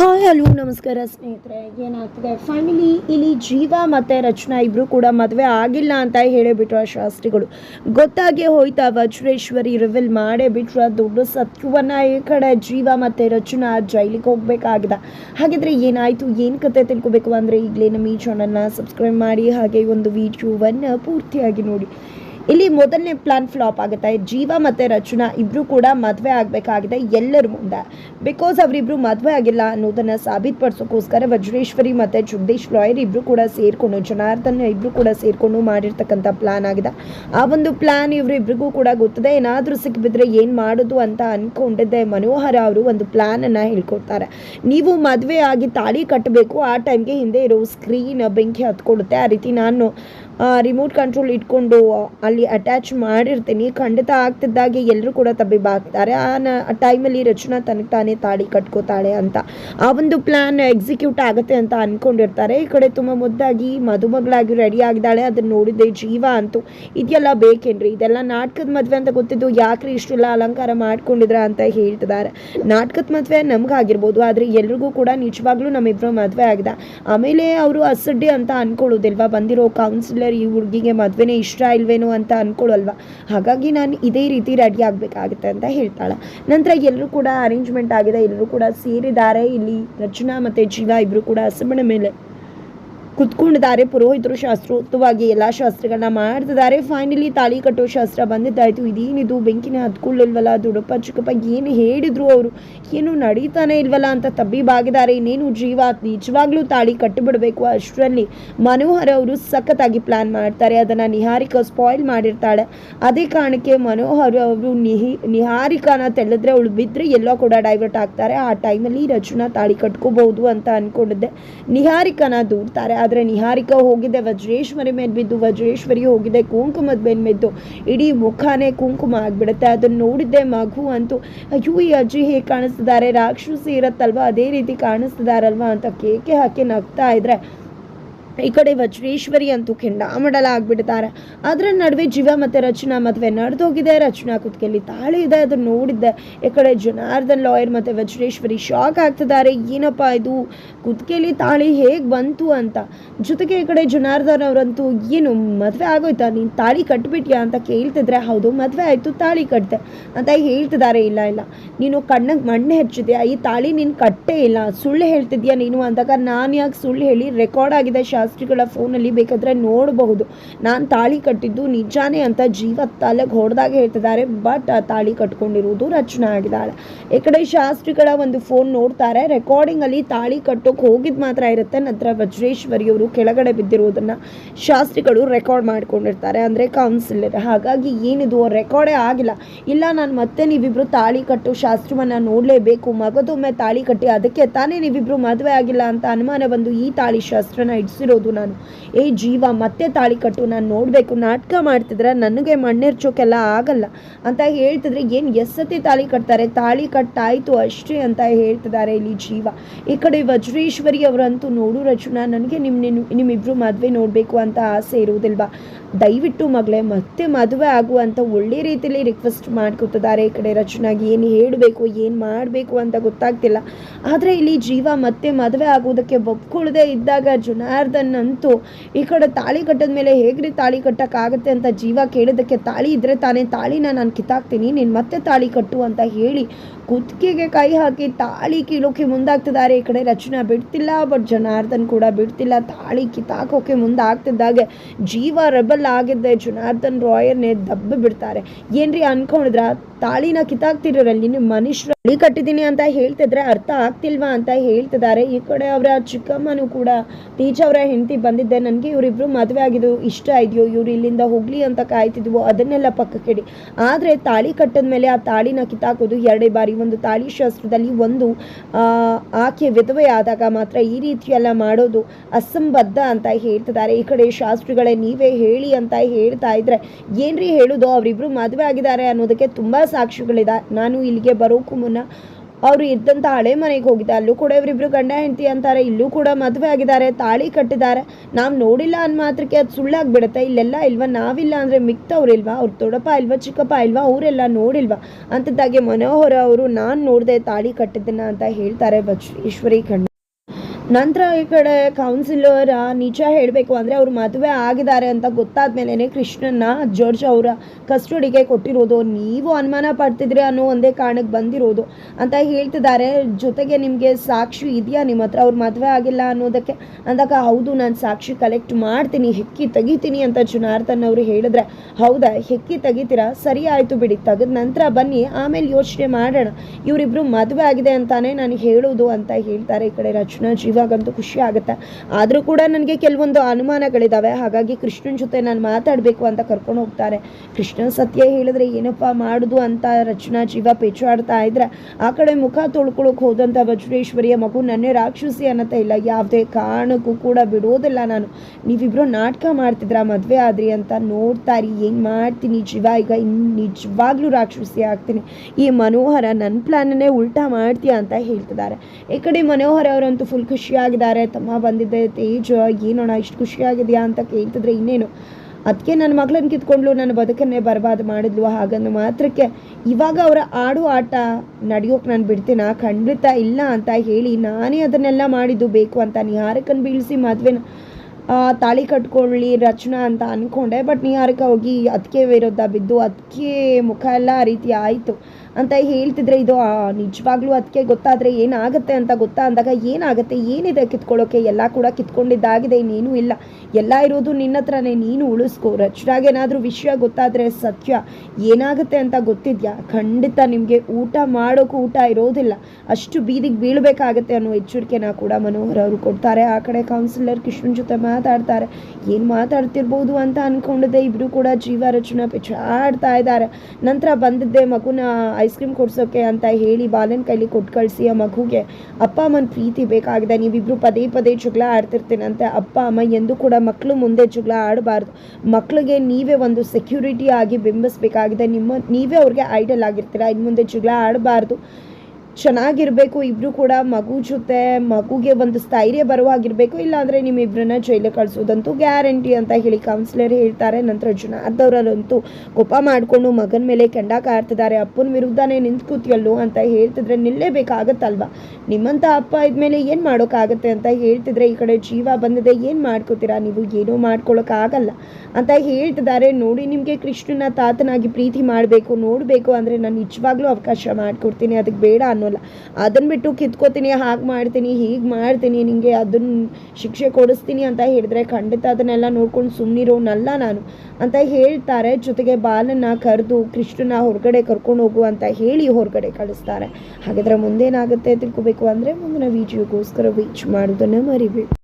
Hi, hello, ನಮಸ್ಕಾರ ಸ್ನೇಹಿತರೆ. ಏನಾಗ್ತಿದೆ? ಫೈನಲಿ ಇಲ್ಲಿ ಜೀವ ಮತ್ತು ರಚನಾ ಇಬ್ಬರು ಕೂಡ ಮದುವೆ ಆಗಿಲ್ಲ ಅಂತ ಹೇಳಿಬಿಟ್ರು ಆ ಶಾಸ್ತ್ರಿಗಳು. ಗೊತ್ತಾಗೆ ಹೋಯ್ತಾ ವಜ್ರೇಶ್ವರಿ ರಿವಿಲ್ ಮಾಡೇ ಬಿಟ್ರು ಆ ದೊಡ್ಡ ಸತ್ಯವನ್ನು ಈ ಕಡೆ ಜೀವ ಮತ್ತು ರಚನಾ ಜೈಲಿಗೆ ಹೋಗಬೇಕಾಗಿದೆ. ಹಾಗಿದ್ರೆ ಏನಾಯಿತು? ಏನು ಕತೆ ತಿಳ್ಕೊಬೇಕು? ಅಂದರೆ ಈಗಲೇ ನಮ್ಮ ಈ ಚಾನಲ್ನ ಸಬ್ಸ್ಕ್ರೈಬ್ ಮಾಡಿ, ಹಾಗೆ ಒಂದು ವಿಡಿಯೋವನ್ನು ಪೂರ್ತಿಯಾಗಿ ನೋಡಿ. ಇಲ್ಲಿ ಮೊದಲನೇ ಪ್ಲಾನ್ ಫ್ಲಾಪ್ ಆಗುತ್ತೆ. ಜೀವ ಮತ್ತು ರಚನಾ ಇಬ್ಬರು ಕೂಡ ಮದುವೆ ಆಗಬೇಕಾಗಿದೆ ಎಲ್ಲರ ಮುಂದೆ. ಬಿಕಾಸ್ ಅವರಿಬ್ಬರು ಮದುವೆ ಆಗಿಲ್ಲ ಅನ್ನೋದನ್ನು ಸಾಬೀತುಪಡಿಸೋಕ್ಕೋಸ್ಕರ ವಜ್ರೇಶ್ವರಿ ಮತ್ತು ಜಗದೀಶ್ ಲಾಯರ್ ಇಬ್ಬರು ಕೂಡ ಸೇರಿಕೊಂಡು, ಜನಾರ್ದನ್ ಇಬ್ಬರು ಕೂಡ ಸೇರಿಕೊಂಡು ಮಾಡಿರ್ತಕ್ಕಂಥ ಪ್ಲಾನ್ ಆಗಿದೆ. ಆ ಒಂದು ಪ್ಲಾನ್ ಇವರಿಬ್ಬರಿಗೂ ಕೂಡ ಗೊತ್ತದೆ. ಏನಾದರೂ ಸಿಕ್ಕಿಬಿದ್ರೆ ಏನು ಮಾಡೋದು ಅಂತ ಅಂದ್ಕೊಂಡಿದ್ದೆ ಮನೋಹರ ಅವರು ಒಂದು ಪ್ಲಾನನ್ನು ಹೇಳ್ಕೊಡ್ತಾರೆ. ನೀವು ಮದುವೆ ಆಗಿ ತಾಳಿ ಕಟ್ಟಬೇಕು. ಆ ಟೈಮ್ಗೆ ಹಿಂದೆ ಇರೋ ಸ್ಕ್ರೀನ್ ಬೆಂಕಿ ಹತ್ಕೊಡುತ್ತೆ ಆ ರೀತಿ ನಾನು ರಿಮೋಟ್ ಕಂಟ್ರೋಲ್ ಇಟ್ಕೊಂಡು ಅಲ್ಲಿ ಅಟ್ಯಾಚ್ ಮಾಡಿರ್ತೀನಿ. ಖಂಡಿತ ಆಗ್ತಿದ್ದಾಗೆ ಎಲ್ಲರೂ ಕೂಡ ತಬ್ಬಿಬಾಗ್ತಾರೆ. ಆ, ನ- ಟೈಮಲ್ಲಿ ರಚನಾ ತನಗೆ ತಾನೇ ತಾಳಿ ಕಟ್ಕೋತಾಳೆ ಅಂತ. ಆ ಒಂದು ಪ್ಲಾನ್ ಎಕ್ಸಿಕ್ಯೂಟ್ ಆಗುತ್ತೆ ಅಂತ ಅಂದ್ಕೊಂಡಿರ್ತಾರೆ ಈ ಕಡೆ ತುಂಬ ಮುದ್ದಾಗಿ ಮದುಮಗಳಾಗಿ ರೆಡಿ ಆಗಿದ್ದಾಳೆ. ಅದನ್ನ ನೋಡಿದ್ದೆ ಜೀವ ಅಂತೂ. ಇದೆಲ್ಲ ಬೇಕೇನ್ರಿ? ಇದೆಲ್ಲ ನಾಟಕದ ಮದುವೆ ಅಂತ ಗೊತ್ತಿದ್ದು ಯಾಕ್ರಿ ಇಷ್ಟೆಲ್ಲ ಅಲಂಕಾರ ಮಾಡ್ಕೊಂಡಿದ್ರ ಅಂತ ಹೇಳ್ತಿದ್ದಾರೆ. ನಾಟಕದ ಮದುವೆ ನಮಗಾಗಿರ್ಬೋದು ಆದರೆ ಎಲ್ರಿಗೂ ಕೂಡ ನಿಜವಾಗ್ಲೂ ನಮ್ಮಿಬ್ಬರು ಮದುವೆ ಆಗಿದೆ. ಆಮೇಲೆ ಅವರು ಅಸಡ್ಡೆ ಅಂತ ಅನ್ಕೊಳ್ಳೋದಿಲ್ವಾ? ಬಂದಿರೋ ಕೌನ್ಸಿಲರ್ ಈ ಹುಡುಗಿಗೆ ಮದುವೆನೇ ಇಷ್ಟ ಇಲ್ವೇನೋ ಅಂತ ಅಂದ್ಕೊಳ್ಳಲ್ವ ಹಾಗಾಗಿ ನಾನು ಇದೇ ರೀತಿ ರೆಡಿ ಆಗಬೇಕಾಗುತ್ತೆ ಅಂತ ಹೇಳ್ತಾಳೆ. ನಂತರ ಎಲ್ಲರೂ ಕೂಡ ಅರೇಂಜ್ಮೆಂಟ್ ಆಗಿದೆ ಎಲ್ಲರೂ ಕೂಡ ಸೇರಿದ್ದಾರೆ. ಇಲ್ಲಿ ರಚನಾ ಮತ್ತು ಜೀವ ಇಬ್ಬರು ಕೂಡ ಹಸಬಣ ಮೇಲೆ ಕುತ್ಕೊಂಡಿದ್ದಾರೆ. ಪುರೋಹಿತರು ಶಾಸ್ತ್ರೋಕ್ತವಾಗಿ ಎಲ್ಲ ಶಾಸ್ತ್ರಗಳನ್ನ ಮಾಡ್ತಿದ್ದಾರೆ. ಫೈನಲಿ ತಾಳಿ ಕಟ್ಟೋ ಶಾಸ್ತ್ರ ಬಂದಿದ್ದಾಯ್ತು. ಇದೇನಿದು? ಬೆಂಕಿನ ಹತ್ಕೊಳ್ಳಿಲ್ವಲ್ಲ? ದುಡಪ್ಪ ಚಿಕ್ಕಪ್ಪ ಏನು ಹೇಳಿದ್ರು ಅವರು? ಏನು ನಡೀತಾನೆ ಇಲ್ವಲ್ಲ ಅಂತ ತಬ್ಬಿಬಾಗಿದ್ದಾರೆ. ಇನ್ನೇನು ಜೀವ? ನಿಜವಾಗ್ಲೂ ತಾಳಿ ಕಟ್ಟಿಬಿಡಬೇಕು ಅಷ್ಟರಲ್ಲಿ ಮನೋಹರ್ ಅವರು ಸಖತ್ತಾಗಿ ಪ್ಲಾನ್ ಮಾಡ್ತಾರೆ. ಅದನ್ನು ನಿಹಾರಿಕಾ ಸ್ಪಾಯ್ಲ್ ಮಾಡಿರ್ತಾಳೆ. ಅದೇ ಕಾರಣಕ್ಕೆ ಮನೋಹರ್ ಅವರು ನಿಹಿ, ನಿಹಾರಿಕಾನ ತೆಳೆದ್ರೆ ಅವಳು ಬಿದ್ದರೆ ಎಲ್ಲೋ ಕೂಡ ಡೈವರ್ಟ್ ಆಗ್ತಾರೆ. ಆ ಟೈಮಲ್ಲಿ ರಚನಾ ತಾಳಿ ಕಟ್ಕೋಬಹುದು ಅಂತ ಅನ್ಕೊಂಡಿದ್ದೆ. ನಿಹಾರಿಕಾನ ದೂಡ್ತಾರೆ. ಆದರೆ ನಿಹಾರಿಕಾ ಹೋಗಿದೆ ವಜ್ರೇಶ್ವರಿ ಮೇಲೆ ಬಿದ್ದು, ವಜ್ರೇಶ್ವರಿ ಹೋಗಿದೆ ಕುಂಕುಮದ ಮೇಲೆ ಬಿದ್ದು. ಇಡೀ ಮುಖಾನೇ ಕುಂಕುಮ ಆಗಿಬಿಡುತ್ತೆ. ಅದನ್ನು ನೋಡಿದ್ದೆ ಮಗು ಅಂತೂ, ಅಯ್ಯೋ, ಈ ಅಜ್ಜಿ ಹೇಗೆ ಕಾಣಿಸ್ತಿದ್ದಾರೆ ರಾಕ್ಷಸಿ ಇರುತ್ತಲ್ವ? ಅದೇ ರೀತಿ ಕಾಣಿಸ್ತಿದಾರಲ್ವಾ? ಅಂತ ಕೇಕೆ ಹಾಕಿ ನಗ್ತಾ ಇದ್ರೆ ಈ ಕಡೆ ವಜ್ರೇಶ್ವರಿ ಅಂತೂ ಕೆಂಡಾಮಂಡಲ ಆಗ್ಬಿಡ್ತಾರೆ ಅದರ ನಡುವೆ ಜೀವ ಮತ್ತು ರಚನಾ ಮದುವೆ ನಡೆದೋಗಿದೆ. ರಚನಾ ಕುತ್ಕೆಯಲ್ಲಿ ತಾಳಿ ಇದೆ. ಅದನ್ನು ನೋಡಿದ್ದೆ. ಈ ಕಡೆ ಜನಾರ್ದನ್ ಲಾಯರ್ ಮತ್ತು ವಜ್ರೇಶ್ವರಿ ಶಾಕ್ ಆಗ್ತಿದ್ದಾರೆ. ಏನಪ್ಪ ಇದು? ಕುತ್ಕೆಯಲ್ಲಿ ತಾಳಿ ಹೇಗೆ ಬಂತು ಅಂತ. ಜೊತೆಗೆ ಈ ಕಡೆ ಜನಾರ್ದನ್ ಅವರಂತೂ, ಏನು, ಮದುವೆ ಆಗೋಯ್ತಾ? ನೀನು ತಾಳಿ ಕಟ್ಬಿಟ್ಯಾ? ಅಂತ ಕೇಳ್ತಿದ್ರೆ, ಹೌದು, ಮದುವೆ ಆಯಿತು, ತಾಳಿ ಕಟ್ತೆ ಅಂತ ಹೇಳ್ತಿದ್ದಾರೆ. ಇಲ್ಲ ಇಲ್ಲ. ನೀನು ಕಣ್ಣಿಗೆ ಮಣ್ಣು ಹೆಚ್ಚಿದ್ಯಾ? ಈ ತಾಳಿ ನೀನು ಕಟ್ಟೇ ಇಲ್ಲ. ಸುಳ್ಳು ಹೇಳ್ತಿದ್ಯಾ ನೀನು? ಅಂದಾಗ ನಾನು ಯಾಕೆ ಸುಳ್ಳು ಹೇಳಿ ರೆಕಾರ್ಡ್ ಆಗಿದೆ ಶಾಸ್ತ್ರಿಗಳ ಫೋನಲ್ಲಿ ಬೇಕಾದ್ರೆ ನೋಡಬಹುದು. ನಾನು ತಾಳಿ ಕಟ್ಟಿದ್ದು ನಿಜಾನೇ ಅಂತ ಜೀವ ತಲೆಗೆ ಹೊಡೆದಾಗ ಹೇಳ್ತಿದ್ದಾರೆ ಬಟ್ ಆ ತಾಳಿ ಕಟ್ಕೊಂಡಿರುವುದು ರಚನೆ ಆಗಿದ್ದಾಳೆ. ಈ ಕಡೆ ಶಾಸ್ತ್ರಿಗಳ ಒಂದು ಫೋನ್ ನೋಡ್ತಾರೆ ರೆಕಾರ್ಡಿಂಗ್ ಅಲ್ಲಿ ತಾಳಿ ಕಟ್ಟೋಕೆ ಹೋಗಿದ್ ಮಾತ್ರ ಇರುತ್ತೆ. ನಂತರ ವಜ್ರೇಶ್ವರಿಯವರು ಕೆಳಗಡೆ ಬಿದ್ದಿರುವುದನ್ನ ಶಾಸ್ತ್ರಿಗಳು ರೆಕಾರ್ಡ್ ಮಾಡ್ಕೊಂಡಿರ್ತಾರೆ. ಅಂದ್ರೆ ಕೌನ್ಸಿಲರ್ ಹಾಗಾಗಿ ಏನಿದು ರೆಕಾರ್ಡೇ ಆಗಿಲ್ಲ. ಇಲ್ಲ, ನಾನು ಮತ್ತೆ ನೀವಿಬ್ರು ತಾಳಿ ಕಟ್ಟು ಶಾಸ್ತ್ರವನ್ನ ನೋಡಲೇಬೇಕು. ಮಗದೊಮ್ಮೆ ತಾಳಿ ಕಟ್ಟಿ, ಅದಕ್ಕೆ ತಾನೇ ನೀವಿಬ್ರು ಮದುವೆ ಆಗಿಲ್ಲ ಅಂತ ಅನುಮಾನ ಬಂದು ಈ ತಾಳಿ ಶಾಸ್ತ್ರನ ಇಡಿಸಿರೋದು. ನಾನು. ಏ ಜೀವ, ಮತ್ತೆ ತಾಳಿ ಕಟ್ಟು, ನಾನು ನೋಡಬೇಕು, ನಾಟಕ ಮಾಡ್ತಿದ್ರೆ ನನಗೆ ಮಣ್ಣೆರ್ಚೋಕೆಲ್ಲ ಆಗಲ್ಲ. ಅಂತ ಹೇಳ್ತಿದ್ರೆ ಏನು ಎಸ್ಸತಿ ತಾಳಿ ಕಟ್ತಾರೆ? ತಾಳಿ ಕಟ್ಟಾಯಿತು ಅಷ್ಟೇ ಅಂತ ಹೇಳ್ತಿದ್ದಾರೆ ಇಲ್ಲಿ ಜೀವ. ಈ ಕಡೆ ವಜ್ರೇಶ್ವರಿ ಅವರಂತೂ ನೋಡು ರಚನಾ, ನನಗೆ ನಿಮ್ಮ ನಿಮ್ಮಿಬ್ಬರು ಮದುವೆ ನೋಡಬೇಕು ಅಂತ ಆಸೆ ಇರುವುದಿಲ್ವಾ? ದಯವಿಟ್ಟು ಮಗಳೇ, ಮತ್ತೆ ಮದುವೆ ಆಗುವಂತ ಒಳ್ಳೆ ರೀತಿಯಲ್ಲಿ ರಿಕ್ವೆಸ್ಟ್ ಮಾಡ್ಕೊತಿದ್ದಾರೆ ಈ ಕಡೆ ರಚನಾಗಿ ಏನು ಹೇಳಬೇಕು, ಏನು ಮಾಡಬೇಕು ಅಂತ ಗೊತ್ತಾಗ್ತಿಲ್ಲ. ಆದರೆ ಇಲ್ಲಿ ಜೀವ ಮತ್ತೆ ಮದುವೆ ಆಗೋದಕ್ಕೆ ಒಪ್ಕೊಳ್ಳದೆ ಇದ್ದಾಗ ಜನಾರ್ದನ್ ಅಂತೂ ಈ ಕಡೆ ತಾಳಿ ಕಟ್ಟದ ಮೇಲೆ ಹೇಗ್ರಿ ತಾಳಿ ಕಟ್ಟಕ್ಕಾಗತ್ತೆ ಅಂತ ಜೀವ ಕೇಳಿದ್ದಕ್ಕೆ ತಾಳಿ ಇದ್ದರೆ ತಾನೇ. ತಾಳಿನ ನಾನು ಕಿತ್ತಾಕ್ತೀನಿ, ನೀನು ಮತ್ತೆ ತಾಳಿ ಕಟ್ಟು ಅಂತ ಹೇಳಿ ಕುತ್ತಿಗೆಗೆ ಕೈ ಹಾಕಿ ತಾಳಿ ಕೀಳೋಕೆ ಮುಂದಾಗ್ತಿದ್ದಾರೆ. ಈ ಕಡೆ ರಚನಾ ಬಿಡ್ತಿಲ್ಲ ಬಟ್ ಜನಾರ್ದನ್ ಕೂಡ ಬಿಡ್ತಿಲ್ಲ. ತಾಳಿ ಕಿತ್ತಾಕೋಕೆ ಮುಂದಾಗ್ತಿದ್ದಾಗೆ ಜೀವ ರೆಬಲ್ ಆಗಿದ್ದೆ ಜುನಾರ್ದನ್ ರಾಯರ್ನೇ ದಬ್ಬ ಬಿಡ್ತಾರೆ. ಏನ್ರಿ ಅನ್ಕೊಂಡಿದ್ರ? ತಾಳಿನ ಕಿತ್ತಾಕ್ತಿರೋರಲ್ಲಿ ನಿಮ್ಮ ಮನುಷ್ಯರು ಅಳಿ ಕಟ್ಟಿದ್ದೀನಿ ಅಂತ ಹೇಳ್ತಿದ್ರೆ ಅರ್ಥ ಆಗ್ತಿಲ್ವಾ ಅಂತ ಹೇಳ್ತಿದ್ದಾರೆ. ಈ ಕಡೆ ಅವರ ಚಿಕ್ಕಮ್ಮನೂ ಕೂಡ ಟೀಚ್ ಅವರ ಹೆಂಡತಿ ಬಂದಿದ್ದೆ. ನನಗೆ ಇವರಿಬ್ರು ಮದುವೆ ಆಗಿದ್ದು ಇಷ್ಟ ಇದೆಯೋ? ಇವ್ರು ಇಲ್ಲಿಂದ ಹೋಗ್ಲಿ ಅಂತ ಕಾಯ್ತಿದ್ವು. ಅದನ್ನೆಲ್ಲ ಪಕ್ಕಕ್ಕಿಡಿ. ಆದರೆ ತಾಳಿ ಕಟ್ಟದ ಮೇಲೆ ಆ ತಾಳಿನ ಕಿತ್ತಾಕೋದು ಎರಡೇ ಬಾರಿ. ಒಂದು ತಾಳಿ ಶಾಸ್ತ್ರದಲ್ಲಿ ಒಂದು ಆಕೆ ವಿಧವೆ ಆದಾಗ ಮಾತ್ರ ಈ ರೀತಿ ಎಲ್ಲ ಮಾಡೋದು ಅಸಂಬದ್ಧ ಅಂತ ಹೇಳ್ತಿದ್ದಾರೆ. ಈ ಕಡೆ ಶಾಸ್ತ್ರಿಗಳೇ ನೀವೇ ಹೇಳಿ ಅಂತ ಹೇಳ್ತಾ ಇದ್ರೆ, ಏನ್ರಿ ಹೇಳೋದು? ಅವರಿಬ್ರು ಮದುವೆ ಆಗಿದ್ದಾರೆ ಅನ್ನೋದಕ್ಕೆ ತುಂಬಾ ಸಾಕ್ಷಿಗಳಿದೆ. ನಾನು ಇಲ್ಲಿಗೆ ಬರೋಕ್ಕೂ ಮುನ್ನ ಅವರು ಇದ್ದಂಥ ಹಳೆ ಮನೆಗೆ ಹೋಗಿದ್ದೆ. ಅಲ್ಲೂ ಕೂಡ ಇವರಿಬ್ರು ಗಂಡ ಹೆಂಡತಿ ಅಂತಾರೆ. ಇಲ್ಲೂ ಕೂಡ ಮದುವೆ ಆಗಿದ್ದಾರೆ. ತಾಳಿ ಕಟ್ಟಿದ್ದಾರೆ. ನಾವು ನೋಡಿಲ್ಲ ಅನ್ನ ಮಾತ್ರಕ್ಕೆ ಅದು ಸುಳ್ಳಾಗ್ಬಿಡುತ್ತೆ. ಇಲ್ಲೆಲ್ಲ ಇಲ್ವಾ? ನಾವಿಲ್ಲ ಅಂದರೆ ಮಿಕ್ತವ್ರಿಲ್ವಾ ಅವ್ರ ದೊಡ್ಡಪ್ಪ ಇಲ್ವಾ? ಚಿಕ್ಕಪ್ಪ ಇಲ್ವಾ? ಅವರೆಲ್ಲ ನೋಡಿಲ್ವಾ? ಅಂಥದ್ದಾಗಿ ಮನೋಹರ ಅವರು, ನಾನು ನೋಡಿದೆ ತಾಳಿ ಕಟ್ಟಿದ್ದನ್ನ ಅಂತ ಹೇಳ್ತಾರೆ ಬಚ್ವೇಶ್ವರಿ ಕಣ್ಣು. ನಂತರ ಈ ಕಡೆ ಕೌನ್ಸಿಲರ್ ನಿಜ ಹೇಳಬೇಕು ಅಂದರೆ ಅವ್ರು ಮದುವೆ ಆಗಿದ್ದಾರೆ ಅಂತ ಗೊತ್ತಾದ ಮೇಲೇ ಕೃಷ್ಣನ್ನ, ಜಡ್ಜ್ ಅವರ ಕಸ್ಟಡಿಗೆ ಕೊಟ್ಟಿರೋದು. ನೀವು ಅನುಮಾನ ಪಡ್ತಿದ್ರಿ ಅನ್ನೋ ಒಂದೇ ಕಾರಣಕ್ಕೆ ಬಂದಿರೋದು ಅಂತ ಹೇಳ್ತಿದ್ದಾರೆ. ಜೊತೆಗೆ ನಿಮಗೆ ಸಾಕ್ಷಿ ಇದೆಯಾ? ನಿಮ್ಮ ಹತ್ರ ಅವ್ರು ಮದುವೆ ಆಗಿಲ್ಲ ಅನ್ನೋದಕ್ಕೆ? ಅಂದಾಗ, ಹೌದು, ನಾನು ಸಾಕ್ಷಿ ಕಲೆಕ್ಟ್ ಮಾಡ್ತೀನಿ. ಹೆಕ್ಕಿ ತೆಗಿತೀನಿ ಅಂತ ಜುನಾರ್ದನ್ ಅವರು ಹೇಳಿದ್ರೆ, ಹೌದಾ? ಹೆಕ್ಕಿ ತೆಗಿತೀರಾ? ಸರಿ ಆಯಿತು ಬಿಡಿ, ತೆಗೆದ ನಂತರ ಬನ್ನಿ. ಆಮೇಲೆ ಯೋಚನೆ ಮಾಡೋಣ. ಇವರಿಬ್ರು ಮದುವೆ ಆಗಿದೆ ಅಂತಾನೆ ನಾನು ಹೇಳೋದು ಅಂತ ಹೇಳ್ತಾರೆ ಈ ಕಡೆ ರಚನಾ ಜೀವಾಗಂತೂ ಖುಷಿ ಆಗುತ್ತೆ. ಆದರೂ ಕೂಡ ನನಗೆ ಕೆಲವೊಂದು ಅನುಮಾನಗಳಿದ್ದಾವೆ ಹಾಗಾಗಿ ಕೃಷ್ಣನ ಜೊತೆ ನಾನು ಮಾತಾಡಬೇಕು ಅಂತ ಕರ್ಕೊಂಡು ಹೋಗ್ತಾರೆ. ಕೃಷ್ಣ ಸತ್ಯ ಹೇಳಿದ್ರೆ ಏನಪ್ಪ ಮಾಡೋದು ಅಂತ ರಚನಾ ಜೀವ ಪೇಚಾಡ್ತಾ ಇದ್ರೆ ಆ ಕಡೆ ಮುಖ ತೊಳ್ಕೊಳಕ್ಕೆ ಹೋದಂಥ ವಜ್ರೇಶ್ವರಿಯ ಮಗು ನನ್ನೇ ರಾಕ್ಷಸಿ ಅನ್ನತ್ತೆ ಇಲ್ಲ. ಯಾವುದೇ ಕಾರಣಕ್ಕೂ ಕೂಡ ಬಿಡೋದಿಲ್ಲ ನಾನು. ನೀವಿಬ್ರು ನಾಟಕ ಮಾಡ್ತಿದ್ರ ಮದುವೆ ಆದ್ರಿ ಅಂತ ನೋಡ್ತಾರಿ ಏನು ಮಾಡ್ತೀನಿ ಜೀವ? ಈಗ ಇನ್ನು ನಿಜವಾಗ್ಲೂ ರಾಕ್ಷಸಿ ಆಗ್ತೀನಿ. ಈ ಮನೋಹರ ನನ್ನ ಪ್ಲಾನನ್ನೇ ಉಲ್ಟಾ ಮಾಡ್ತೀಯ ಅಂತ ಹೇಳ್ತಿದ್ದಾರೆ. ಈ ಕಡೆ ಮನೋಹರ ಅವರಂತೂ ಫುಲ್ ಖುಷಿಯಾಗಿದ್ದಾರೆ. ತಮ್ಮ ಬಂದಿದ್ದೆ ತೇಜ್ ಏನೋಣ ಇಷ್ಟು ಖುಷಿಯಾಗಿದೆಯಾ? ಅಂತ ಕೇಳ್ತಿದ್ರೆ, ಇನ್ನೇನು. ಅದಕ್ಕೆ ನನ್ನ ಮಗಳನ್ನ ಕಿತ್ಕೊಂಡ್ಲು ನನ್ನ ಬದುಕನ್ನೇ ಬರ್ಬಾದ್ ಮಾಡಿದ್ಲು. ಹಾಗಂದು ಮಾತ್ರಕ್ಕೆ ಇವಾಗ ಅವರ ಆಡು ಆಟ ನಡೆಯೋಕೆ ನಾನು ಬಿಡ್ತೀನ? ಖಂಡಿತ ಇಲ್ಲ ಅಂತ ಹೇಳಿ ನಾನೇ ಅದನ್ನೆಲ್ಲ ಮಾಡಿದ್ದು ಬೇಕು ಅಂತ ನಿಹಾರಕನ್ ಬೀಳಿಸಿ ಮದುವೆನ ತಾಳಿ ಕಟ್ಕೊಳ್ಳಿ, ರಚನಾ ಅಂತ ಅಂದ್ಕೊಂಡೆ ಬಟ್ ನಿಹಾರಕ ಹೋಗಿ ಅದಕ್ಕೆ ವಿರುದ್ಧ ಬಿದ್ದು ಅದಕ್ಕೆ ಮುಖ ಎಲ್ಲ ಆ ರೀತಿ ಆಯಿತು. ಅಂತ ಹೇಳ್ತಿದ್ರೆ ಇದು ನಿಜವಾಗ್ಲೂ ಅದಕ್ಕೆ ಗೊತ್ತಾದರೆ ಏನಾಗುತ್ತೆ ಅಂತ ಗೊತ್ತಾ ಅಂದಾಗ ಏನಾಗುತ್ತೆ, ಏನಿದೆ ಕಿತ್ಕೊಳ್ಳೋಕೆ? ಎಲ್ಲ ಕೂಡ ಕಿತ್ಕೊಂಡಿದ್ದಾಗಿದೆ, ಇನ್ನೇನೂ ಇಲ್ಲ. ಎಲ್ಲ ಇರೋದು ನಿನ್ನ ಹತ್ರನೇ, ನೀನು ಉಳಿಸ್ಕೋ. ರಚನಾಗೇನಾದರೂ ವಿಷಯ ಗೊತ್ತಾದರೆ ಸತ್ಯ. ಏನಾಗುತ್ತೆ ಅಂತ ಗೊತ್ತಿದ್ಯಾ? ಖಂಡಿತ ನಿಮಗೆ ಊಟ ಮಾಡೋಕ್ಕೂ ಊಟ ಇರೋದಿಲ್ಲ. ಅಷ್ಟು ಬೀದಿಗೆ ಬೀಳಬೇಕಾಗತ್ತೆ ಅನ್ನೋ ಎಚ್ಚರಿಕೆನ ಕೂಡ ಮನೋಹರ್ ಅವರು ಕೊಡ್ತಾರೆ. ಆ ಕಡೆ ಕೌನ್ಸಿಲರ್ ಕೃಷ್ಣನ್ ಜೊತೆ ಮಾತಾಡ್ತಾರೆ. ಏನು ಮಾತಾಡ್ತಿರ್ಬೋದು ಅಂತ ಅಂದ್ಕೊಂಡಿದ್ದೆ ಇಬ್ಬರು ಕೂಡ ಜೀವ ರಚನಾ ಆಡ್ತಾ ಇದ್ದಾರೆ. ನಂತರ ಬಂದಿದ್ದೆ ಮಗುನ ಐಸ್ ಕ್ರೀಮ್ ಕೊಡ್ಸೋಕೆ ಅಂತ ಹೇಳಿ ಬಾಲನ್ ಕೈಲಿ ಕೊಟ್ಟು ಕಳಿಸಿ ಆ ಮಗುಗೆ, ಅಪ್ಪ, ಅಮ್ಮನ ಪ್ರೀತಿ ಬೇಕಾಗಿದೆ, ನೀವಿಬ್ರು ಪದೇ ಪದೇ ಜಗಳ ಆಡ್ತಿರ್ತೀನಂತೆ ಅಪ್ಪ, ಅಮ್ಮ ಎಂದು ಕೂಡ ಮಕ್ಕಳು ಮುಂದೆ ಜಗಳ ಆಡಬಾರ್ದು. ಮಕ್ಕಳಿಗೆ ನೀವೇ ಒಂದು ಸೆಕ್ಯೂರಿಟಿ ಆಗಿ ಬಿಂಬಿಸಬೇಕಾಗಿದೆ. ನಿಮ್ಮ, ನೀವೇ ಅವ್ರಿಗೆ ಐಡಲ್ ಆಗಿರ್ತೀರ ಇನ್ನು ಮುಂದೆ ಜಗಳ ಆಡಬಾರ್ದು. ಚೆನ್ನಾಗಿರಬೇಕು ಇಬ್ಬರು ಕೂಡ ಮಗು ಜೊತೆ ಮಗುಗೆ ಒಂದು ಸ್ಥೈರ್ಯ ಬರುವಾಗಿರಬೇಕು, ಇಲ್ಲಾಂದರೆ ನಿಮ್ಮಿಬ್ಬರನ್ನ ಜೈಲಿಗೆ ಕಳಿಸೋದಂತೂ ಗ್ಯಾರಂಟಿ ಅಂತ ಹೇಳಿ ಕೌನ್ಸಿಲರ್ ಹೇಳ್ತಾರೆ. ನಂತರ ಜನಾರ್ದವರಲ್ಲಂತೂ ಕೋಪ ಮಾಡಿಕೊಂಡು ಮಗನ ಮೇಲೆ ಕೆಂಡ ಕಾರ್ತಿದ್ದಾರೆ ಅಪ್ಪನ ವಿರುದ್ಧನೇ ನಿಂತು ಕೂತಿಯಲ್ಲೋ ಅಂತ ಹೇಳ್ತಿದ್ರೆ ನಿಲ್ಲೇಬೇಕಾಗತ್ತಲ್ವಾ? ನಿಮ್ಮಂಥ ಅಪ್ಪ ಇದ್ಮೇಲೆ ಏನು ಮಾಡೋಕ್ಕಾಗತ್ತೆ ಅಂತ ಹೇಳ್ತಿದ್ರೆ ಈ ಕಡೆ ಜೀವ ಬಂದಿದೆ, ಏನು ಮಾಡ್ಕೋತೀರಾ? ನೀವು ಏನೂ ಮಾಡ್ಕೊಳ್ಳೋಕ್ಕಾಗಲ್ಲ ಅಂತ ಹೇಳ್ತಿದ್ದಾರೆ. ನೋಡಿ, ನಿಮಗೆ ಕೃಷ್ಣನ ತಾತನಾಗಿ ಪ್ರೀತಿ ಮಾಡಬೇಕು, ನೋಡಬೇಕು, ಅಂದರೆ ನಾನು ನಿಜವಾಗ್ಲೂ ಅವಕಾಶ ಮಾಡಿಕೊಡ್ತೀನಿ. ಅದಕ್ಕೆ ಬೇಡ ಅನ್ನೋಲ್ಲ ಅದನ್ನು ಬಿಟ್ಟು ಕಿತ್ಕೋತೀನಿ, ಹಾಗೆ ಮಾಡ್ತೀನಿ, ಹೀಗೆ ಮಾಡ್ತೀನಿ ನಿಮಗೆ ಅದನ್ನು ಶಿಕ್ಷೆ ಕೊಡಿಸ್ತೀನಿ ಅಂತ ಹೇಳಿದ್ರೆ ಖಂಡಿತ ಅದನ್ನೆಲ್ಲ ನೋಡ್ಕೊಂಡು ಸುಮ್ಮನಿರೋನಲ್ಲ ನಾನು ಅಂತ ಹೇಳ್ತಾರೆ. ಜೊತೆಗೆ ಬಾಲನ್ನ ಕರೆದು, ಕೃಷ್ಣನ ಹೊರಗಡೆ ಕರ್ಕೊಂಡು ಹೋಗು ಅಂತ ಹೇಳಿ ಹೊರಗಡೆ ಕಳಿಸ್ತಾರೆ. ಹಾಗಾದರೆ ಮುಂದೇನಾಗುತ್ತೆ ತಿಳ್ಕೋಬೇಕು ಅಂದರೆ ಮುಂದಿನ ವಿಡಿಯೋಗೋಸ್ಕರ ವೀಚ್ ಮಾಡೋದನ್ನು ಮರಿಬೇಕು